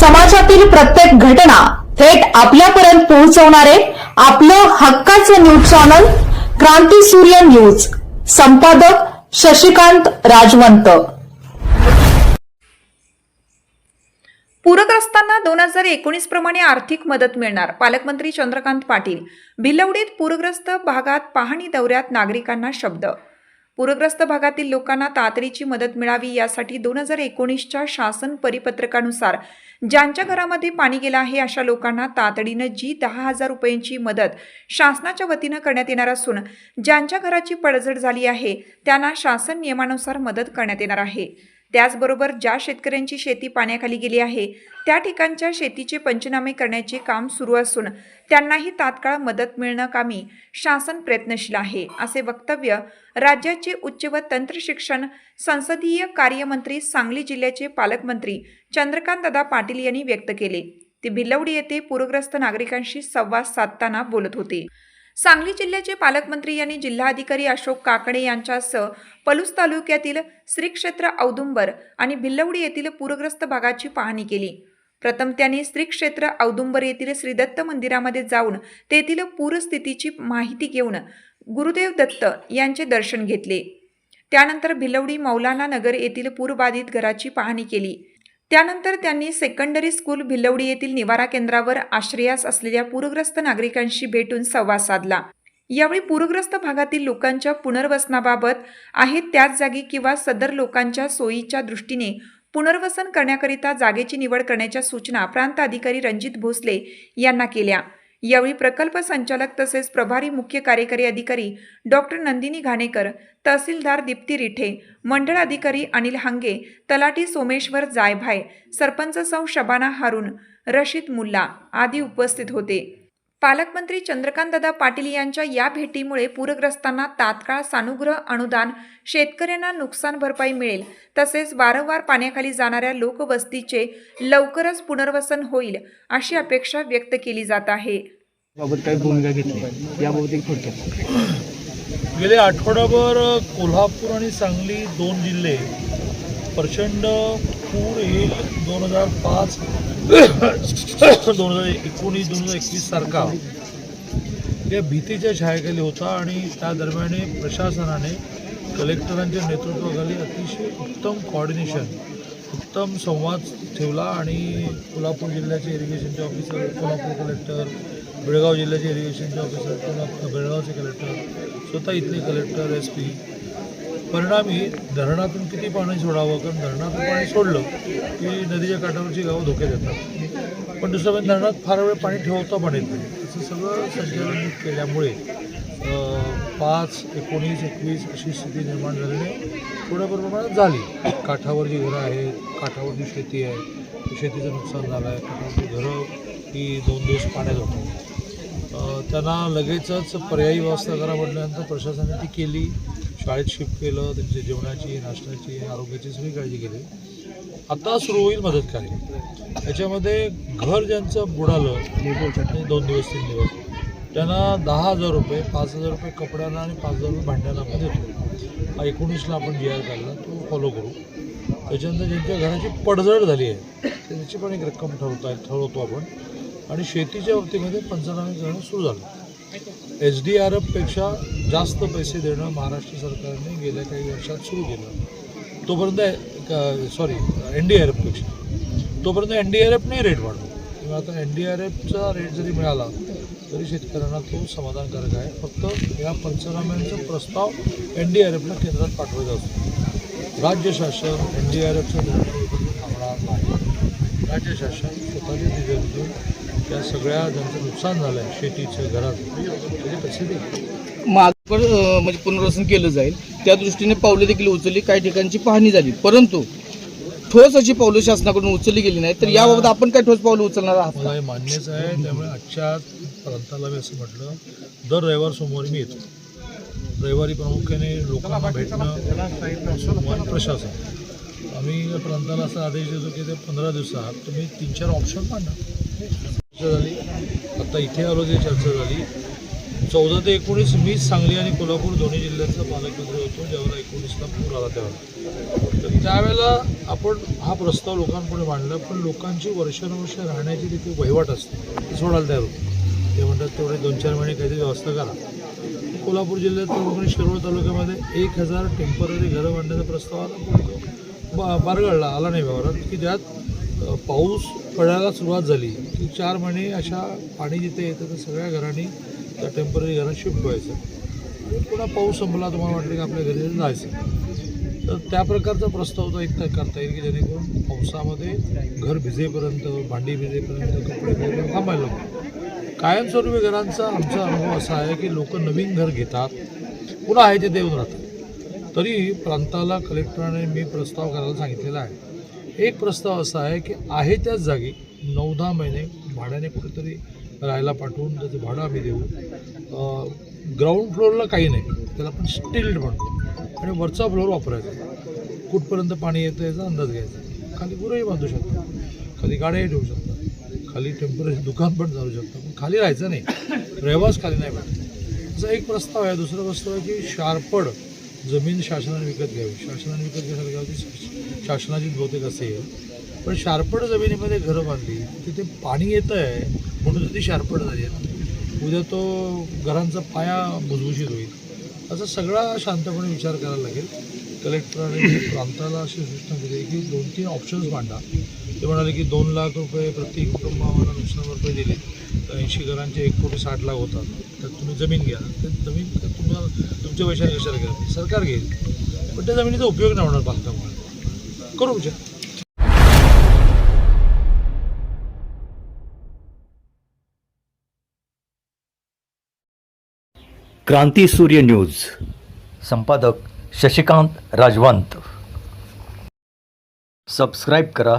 समाजातील प्रत्येक घटना थेट आपल्यापर्यंत पोहोचवणारे आपलं हक्काचं न्यूज चॅनल क्रांती सूर्य न्यूज. संपादक शशिकांत राजवंत. पूरग्रस्तांना दोन हजार एकोणीस प्रमाणे आर्थिक मदत मिळणार पालकमंत्री चंद्रकांत पाटील. भिलवडीत पूरग्रस्त भागात पाहणी दौऱ्यात नागरिकांना शब्द पूरग्रस्त भागातील लोकांना तातडीची मदत मिळावी यासाठी दोन हजार एकोणीसच्या शासन परिपत्रकानुसार ज्यांच्या घरामध्ये पाणी गेलं आहे अशा लोकांना तातडीनं जी दहा हजार रुपयांची मदत शासनाच्या वतीनं करण्यात येणार असून ज्यांच्या घराची पडझड झाली आहे त्यांना शासन नियमानुसार मदत करण्यात येणार आहे. त्याचबरोबर ज्या शेतकऱ्यांची शेती पाण्याखाली गेली आहे त्या ठिकाणच्या शेतीचे पंचनामे करण्याचे काम सुरू असून त्यांनाही तात्काळ मदत मिळणं कामी शासन प्रयत्नशील आहे असे वक्तव्य राज्याचे उच्च व तंत्र शिक्षण संसदीय कार्यमंत्री सांगली जिल्ह्याचे पालकमंत्री चंद्रकांतदादा पाटील यांनी व्यक्त केले. ते भिलवडी येथे पूरग्रस्त नागरिकांशी संवाद साधताना बोलत होते. सांगली जिल्ह्याचे पालकमंत्री यांनी जिल्हाधिकारी अशोक काकडे यांच्यासह पलूस तालुक्यातील श्री क्षेत्र औदुंबर आणि भिल्लवडी येथील पूरग्रस्त भागाची पाहणी केली. प्रथम त्यांनी श्री क्षेत्र औदुंबर येथील श्री दत्त मंदिरामध्ये जाऊन तेथील पूरस्थितीची माहिती घेऊन गुरुदेव दत्त यांचे दर्शन घेतले. त्यानंतर भिलवडी मौलाना नगर येथील पूरबाधित घराची पाहणी केली. त्यानंतर त्यांनी सेकंडरी स्कूल भिलवडी येथील निवारा केंद्रावर आश्रयास असलेल्या पूरग्रस्त नागरिकांशी भेटून संवाद साधला. यावेळी पूरग्रस्त भागातील लोकांच्या पुनर्वसनाबाबत आहेत त्याच जागी किंवा सदर लोकांच्या सोयीच्या दृष्टीने पुनर्वसन करण्याकरिता जागेची निवड करण्याच्या सूचना प्रांत अधिकारी रणजित भोसले यांना केल्या. यावेळी प्रकल्प संचालक तसेच प्रभारी मुख्य कार्यकारी अधिकारी डॉक्टर नंदिनी घाणेकर तहसीलदार दीप्ती रिठे मंडळ अधिकारी अनिल हांगे तलाठी सोमेश्वर जायभाय सरपंच सौ शबाना हारून रशीद मुल्ला आदी उपस्थित होते. पालकमंत्री चंद्रकांतदादा पाटील यांच्या या भेटीमुळे पूरग्रस्तांना तात्काळ सानुग्रह अनुदान शेतकऱ्यांना नुकसान भरपाई मिळेल तसेच वारंवार पाण्याखाली जाणाऱ्या लोकवस्तीचे लवकरच पुनर्वसन होईल अशी अपेक्षा व्यक्त केली जात आहे. बाबत काय भूमिका घेतली याबाबत एक थोडक्यात. गेले आठवडाभर कोल्हापूर आणि सांगली दोन जिल्हे प्रचंड पूर येईल दोन हजार पाच दोन हजार एकोणीस दोन हजार एकवीस सारखा या भीतीच्या छायाखाली होता आणि त्या दरम्याने प्रशासनाने कलेक्टरांच्या नेतृत्वाखाली अतिशय उत्तम कॉर्डिनेशन उत्तम संवाद ठेवला आणि कोल्हापूर जिल्ह्याचे इरिगेशनचे ऑफिसर कोल्हापूर कलेक्टर बेळगाव जिल्ह्याचे इरिगेशनचे ऑफिसर कोल्हापूर बेळगावचे कलेक्टर स्वतः इथले कलेक्टर एस पी परिणामी धरणातून किती पाणी सोडावं? कारण धरणातून पाणी सोडलं की नदीच्या काठावरची गावं धोक्यात येतात पण दुसरं म्हणजे धरणात फार वेळ पाणी ठेवता पण येत नाही. असं सगळं संचालन केल्यामुळे पाच एकोणीस एकवीस अशी स्थिती निर्माण झाल्याने थोड्याफार प्रमाणात झाली. काठावर जी घरं आहेत काठावरची शेती आहे शेतीचं नुकसान झालं आहे काठावरची घरं ही दोन दिवस पाण्यात होतात त्यांना लगेचच पर्यायी व्यवस्था करा म्हटल्यानंतर प्रशासनाने ती केली. शाळेत शिफ्ट केलं त्यांची जेवणाची नाश्त्याची आरोग्याची सगळी काळजी केली आता सुरू होईल मदत कार्य याच्यामध्ये घर ज्यांचं बुडालं दोन दिवस तीन दिवस. त्यांना दहा हजार रुपये पाच हजार रुपये कपड्याला आणि पाच हजार रुपये भांड्याला आपण देतो. हा एकोणीसला आपण जी आर काढला तो फॉलो करू. त्याच्यानंतर ज्यांच्या घराची पडझड झाली आहे त्याची पण एक रक्कम ठरवता ठरवतो आपण. आणि शेतीच्या बाबतीमध्ये पंचनामे करणं सुरू झालं. एच डी आर एफपेक्षा जास्त पैसे देणं महाराष्ट्र सरकारने गेल्या काही वर्षात सुरू केलं. तोपर्यंत सॉरी एन डी आर एफपेक्षा तोपर्यंत एन डी आर एफने रेट वाढवला. किंवा आता एन डी आर एफचा रेट जरी मिळाला तरी शेतकऱ्यांना तो समाधानकारक आहे. फक्त या पंचनाम्यांचा प्रस्ताव एन डी आर एफला केंद्रात पाठवायचा असतो. राज्य शासन एन डी आर एफचा निर्णय थांबणार नाही. राज्य शासन स्वतःचे निधी देऊन त्या सगळ्या ज्यांचं नुकसान झालं आहे शेतीचं घराचं त्याचे पैसे माग पण अं, म्हणजे पुनर्वसन केलं जाईल. त्या दृष्टीने पावले देखील उचलली काही ठिकाणची पाहणी झाली. परंतु ठोस अशी पावलं शासनाकडून उचलली गेली नाही तर याबाबत आपण काय ठोस पावलं उचलणार आहात? मला? हे मान्यच आहे. त्यामुळे आजच्या प्रांताला मी असं म्हटलं दर रविवार सोमवारी मी येतो. रविवारी प्रामुख्याने लोकांना भेटणं सोमवारी प्रशासन. आम्ही प्रांताला असा आदेश देतो की ते पंधरा दिवसात तुम्ही तीन चार ऑप्शन मांडा. चर्चा झाली. आता इथे आलो ती चर्चा झाली. चौदा ते एकोणीस मीच सांगली आणि कोल्हापूर दोन्ही जिल्ह्यांचा पालकमंत्री होतो ज्यावेळेला एकोणीसला पूर आला त्यावेळेला. तर त्यावेळेला आपण हा प्रस्ताव लोकांपुढे मांडला पण लोकांची वर्षानुवर्ष राहण्याची तिथे वहिवाट असते. ती सोडायला तयार ते म्हणतात तेवढे दोन चार महिने काहीतरी व्यवस्था करा. कोल्हापूर जिल्ह्यात प्रमुख शिरोळ तालुक्यामध्ये एक हजार टेंपररी घरं बांधण्याचा प्रस्ताव आला. बा- बारगळला आला नाही व्यवहारात. की ज्यात पाऊस पडायला सुरुवात झाली. की चार महिने अशा पाणी जिथे येतं तर सगळ्या घरांनी त्या टेंपररी घरात शिफ्ट व्हायचं. आणि पुन्हा पाऊस संपला तुम्हाला वाटलं की आपल्या घरी जायचं तर त्या प्रकारचा प्रस्ताव तो एक तर करता येईल की जेणेकरून पावसामध्ये घर भिजेपर्यंत भांडी भिजेपर्यंत कपडे भिजेपर्यंत थांबायला नको. कायमस्वरूपी घरांचा आमचा अनुभव असा आहे की लोक नवीन घर घेतात पुन्हा आहे ते देऊन राहतात. तरी प्रांताला कलेक्टराने मी प्रस्ताव करायला सांगितलेला आहे. एक प्रस्ताव असा आहे की आहे त्याच जागी नऊ दहा महिने भाड्याने कुठेतरी राहायला पाठवून त्याचं भाडं आम्ही देऊ. ग्राउंड फ्लोअरला काही नाही. त्याला आपण स्टिल्ड म्हणतो. आणि वरचा फ्लोअर वापरायचा. कुठपर्यंत पाणी येतं याचा अंदाज घ्यायचा. खाली गुरंही बांधू शकतो. खाली गाड्याही ठेवू शकतात खाली टेंपररी दुकान पण चालू शकतं. पण खाली राहायचं नाही. रहिवास खाली नाही भेटत. असा एक प्रस्ताव आहे. दुसरा प्रस्ताव आहे की शारपड जमीन शासनाने विकत घ्यावी. शासनाने विकत घ्यायला घ्यावी शासनाची बहुतेक असेल पण शारपड जमिनीमध्ये घरं बांधली तिथे पाणी येतं आहे म्हणून ती शारपड झाली आहे. उद्या तो घरांचा पाया भुसभुशीत होईल. असा सगळा शांतपणे विचार करायला लागेल. कलेक्टराने प्रांताला अशी सूचना दिली की दोन तीन ऑप्शन्स मांडा. ते म्हणाले की दोन लाख रुपये प्रति कुटुंब आम्हाला नुकसान भरपाई दिली. तर ऐंशी घरांचे एक कोटी साठ लाख होतात. तर तुम्ही जमीन घ्या. ते जमीन तुम्हाला तुमच्या पैशाने कशाला घ्या? सरकार घेईल. पण त्या जमिनीचा उपयोग नाही होणार बांधकामाला. करू विचार क्रांती सूर्य न्यूज. संपादक शशिकांत राजवंत. सबस्क्राईब करा.